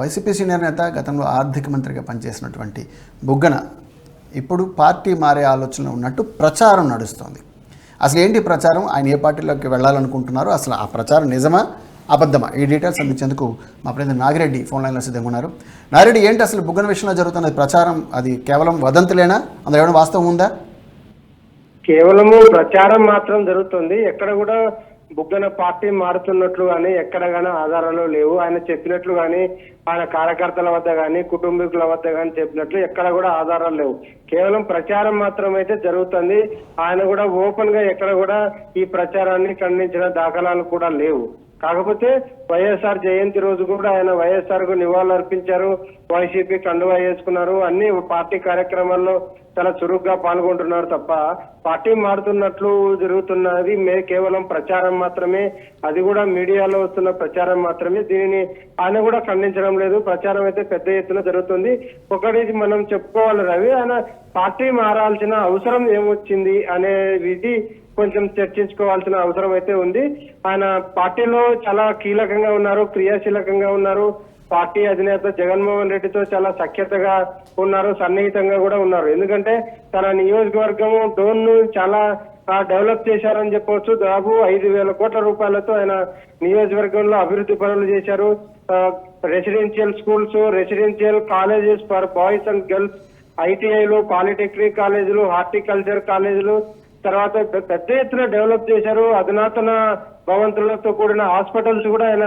YCP senior నేత గతంలో ఆర్థిక మంత్రిగా పనిచేసినటువంటి బుగ్గన ఇప్పుడు పార్టీ మారే ఆలోచన ఉన్నట్టు ప్రచారం నడుస్తోంది. అసలు ఏంటి ప్రచారం? ఆయన ఏ పార్టీలోకి వెళ్ళాలనుకుంటున్నారు అసలు ఆ ప్రచారం నిజమా? అబద్ధమా? ఈ డీటెయిల్స్ అందించేందుకు మా ప్రతినిధి నాగిరెడ్డి ఫోన్ లైన్లో సిద్ధంగా ఉన్నారు. నాగిరెడ్డి ఏంటి అసలు బుగ్గన విషయంలో జరుగుతున్న ప్రచారం? అది కేవలం వదంతులేనా? అందులో ఏమైనా వాస్తవం ఉందా? కేవలము ప్రచారం మాత్రం జరుగుతుంది. ఎక్కడ కూడా బుగ్గన పార్టీ మారుతున్నట్లు కానీ ఎక్కడగానే ఆధారాలు లేవు. ఆయన చెప్పినట్లు కానీ ఆయన కార్యకర్తల వద్ద కానీ కుటుంబీకుల వద్ద కానీ చెప్పినట్లు ఎక్కడ కూడా ఆధారాలు లేవు. కేవలం ప్రచారం మాత్రం అయితే జరుగుతుంది. ఆయన కూడా ఓపెన్గా ఎక్కడ కూడా ఈ ప్రచారాన్ని ఖండించిన దాఖలాలు కూడా లేవు. కాకపోతే వైఎస్ఆర్ జయంతి రోజు కూడా ఆయన వైఎస్ఆర్కు నివాళులు అర్పించారు వైసీపీ కండువా వేసుకున్నారు. అన్ని పార్టీ కార్యక్రమాల్లో చాలా చురుగ్గా పాల్గొంటున్నారు తప్ప పార్టీ మారుతున్నట్లు జరుగుతున్నది మే కేవలం ప్రచారం మాత్రమే. అది కూడా మీడియాలో వస్తున్న ప్రచారం మాత్రమే. దీనిని ఆయన కూడా ఖండించడం లేదు. ప్రచారం అయితే పెద్ద ఎత్తున జరుగుతుంది. ఒకటి మనం చెప్పుకోవాలి రవి ఆయన పార్టీ మారాల్సిన అవసరం ఏమొచ్చింది అనే విధి కొంచెం చర్చించుకోవాల్సిన అవసరం అయితే ఉంది. ఆయన పార్టీలో చాలా కీలకంగా ఉన్నారు క్రియాశీలకంగా ఉన్నారు. పార్టీ అధినేత జగన్మోహన్ రెడ్డితో చాలా సఖ్యతగా ఉన్నారు సన్నిహితంగా కూడా ఉన్నారు. ఎందుకంటే తన నియోజకవర్గం డోన్ను చాలా డెవలప్ చేశారని చెప్పవచ్చు. దాదాపు ఐదు వేల కోట్ల రూపాయలతో ఆయన నియోజకవర్గంలో అభివృద్ధి పనులు చేశారు. Residential schools residential colleges for boys and girls ఐటీఐలు polytechnic కాలేజీలు హార్టికల్చర్ కాలేజీలు తర్వాత పెద్ద ఎత్తున డెవలప్ చేశారు. అధునాతన భవంతులతో కూడిన హాస్పిటల్స్ కూడా ఆయన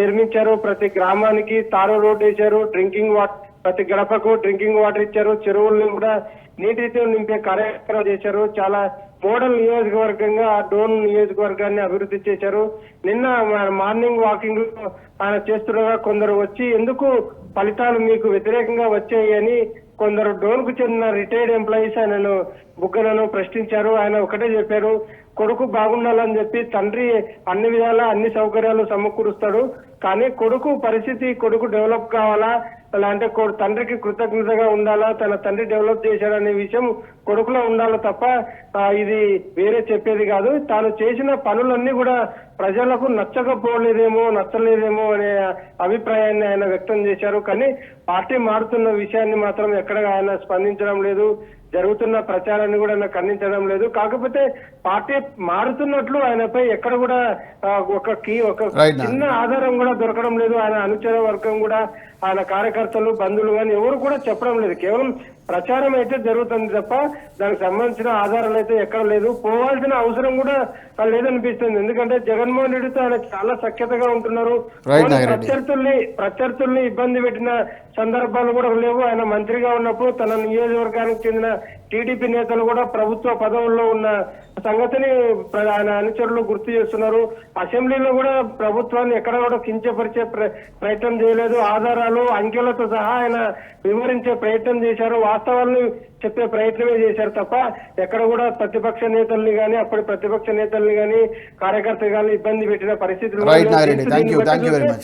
నిర్మించారు. ప్రతి గ్రామానికి తారు రోడ్ వేశారు. డ్రింకింగ్ వాటర్ ప్రతి గడపకు డ్రింకింగ్ వాటర్ ఇచ్చారు. చెరువులను కూడా నీటితో నింపే కార్యక్రమం చేశారు. చాలా మోడల్ నియోజకవర్గంగా ఆ డోన్ నియోజకవర్గాన్ని అభివృద్ధి చేశారు. నిన్న మార్నింగ్ వాకింగ్ ఆయన చేస్తుండగా కొందరు వచ్చి ఎందుకు ఫలితాలు మీకు వ్యతిరేకంగా వచ్చాయి అని కొందరు డోన్కు చెందిన రిటైర్డ్ ఎంప్లాయీస్ ఆయనను బుగ్గనను ప్రశ్నించారు. ఆయన ఒకటే చెప్పారు కొడుకు బాగుండాలని చెప్పి తండ్రి అన్ని విధాలా అన్ని సౌకర్యాలు సమకూరుస్తాడు. కానీ కొడుకు పరిస్థితి కొడుకు డెవలప్ కావాలా? అలా అంటే తండ్రికి కృతజ్ఞతగా ఉండాలా? తన తండ్రి డెవలప్ చేశాడనే విషయం కొడుకులో ఉండాలి తప్ప ఇది వేరే చెప్పేది కాదు. తాను చేసిన పనులన్నీ కూడా ప్రజలకు నచ్చకపోలేదేమో నచ్చలేదేమో అనే అభిప్రాయాన్ని ఆయన వ్యక్తం చేశారు. కానీ పార్టీ మారుతున్న విషయాన్ని మాత్రం ఎక్కడ ఆయన స్పందించడం లేదు. జరుగుతున్న ప్రచారాన్ని కూడా ఆయన ఖండించడం లేదు. కాకపోతే పార్టీ మారుతున్నట్లు ఆయనపై ఎక్కడ కూడా ఒక కీ ఒక. చిన్న ఆధారం కూడా దొరకడం లేదు. ఆయన అనుచర వర్గం కూడా ఆయన కార్యకర్తలు బంధువులు కానీ ఎవరు కూడా చెప్పడం లేదు. కేవలం ప్రచారం అయితే జరుగుతుంది తప్ప దానికి సంబంధించిన ఆధారాలు అయితే ఎక్కడ లేదు. పోవాల్సిన అవసరం కూడా లేదనిపిస్తుంది. ఎందుకంటే జగన్మోహన్ రెడ్డితో ఆయన చాలా సఖ్యతగా ఉంటున్నారు. ప్రత్యర్థుల్ని ప్రత్యర్థుల్ని ఇబ్బంది పెట్టిన సందర్భాలు కూడా లేవు ఆయన మంత్రిగా ఉన్నప్పుడు తన నియోజకవర్గానికి చెందిన టీడీపీ నేతలు కూడా ప్రభుత్వ పదవుల్లో ఉన్న సంగతిని ఆయన అనుచరులు గుర్తు చేస్తున్నారు. అసెంబ్లీలో కూడా ప్రభుత్వాన్ని ఎక్కడ కూడా కించపరిచే ప్ర- ప్రయత్నం చేయలేదు. ఆధారాలు అంకెలతో సహా ఆయన వివరించే ప్రయత్నం చేశారు. వాస్తవాలను చెప్పే ప్రయత్నమే చేశారు తప్ప ఎక్కడ కూడా ప్రతిపక్ష నేతల్ని గాని అప్పటి ప్రతిపక్ష నేతల్ని గాని కార్యకర్తలు గాని ఇబ్బంది పెట్టిన పరిస్థితులు